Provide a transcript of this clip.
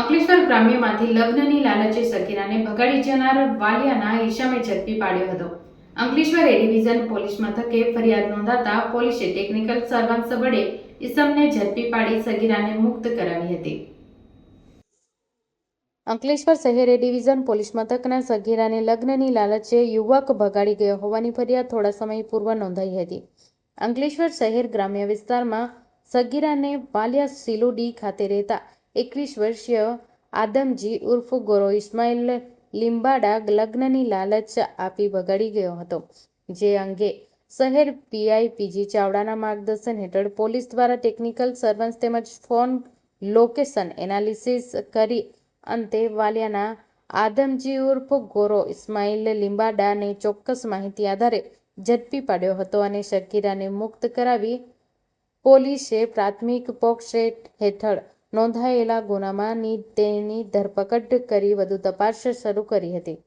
અંકલેશ્વર ગ્રામ્યમાંથી લગ્નની લાલચે સગીરાને ભગાડી જનાર વાલિયાના ઈશામે ઝડપી પાડ્યો હતો. અંકલેશ્વર એ પોલીસ મથકે ફરિયાદ નોંધાતા પોલીસે ટેકનિકલ સર્વાંશ વડે ઈસમને ઝડપી પાડી સગીરાને મુક્ત કરાવી હતી. અંકલેશ્વર શહેર એ ડિવિઝન પોલીસ મથકના સગીરાને લગ્નની લાલચે યુવક ભગાડી ગયો હોવાની ફરિયાદ થોડા સમય પૂર્વ નોંધાઈ હતી. અંકલેશ્વર શહેર ગ્રામ્ય વિસ્તારમાં સગીરાને વાલિયા સિલોડી ખાતે રહેતા એકવીસ વર્ષીય આદમજી ઉર્ફ ગોરો ઇસ્માઇલ લીંબાડા લગ્નની લાલચ આપી બગાડી ગયો હતો, જે અંગે શહેર પીઆઈ પીજી ચાવડાના માર્ગદર્શન હેઠળ પોલીસ દ્વારા ટેકનિકલ સર્વન્સ તેમજ ફોન લોકેશન એનાલિસિસ કરી અંતે વાલિયાના આદમજી ઉર્ફ ગોરો ઇસ્માઇલ લીંબાડાને ચોક્કસ માહિતી આધારે ઝડપી પાડ્યો હતો અને શકીરાને મુક્ત કરાવી પોલીસે પ્રાથમિક પોક્ષેટ હેઠળ નોંધાયેલા ગુનામાની તેની ધરપકડ કરી વધુ તપાસ શરૂ કરી હતી.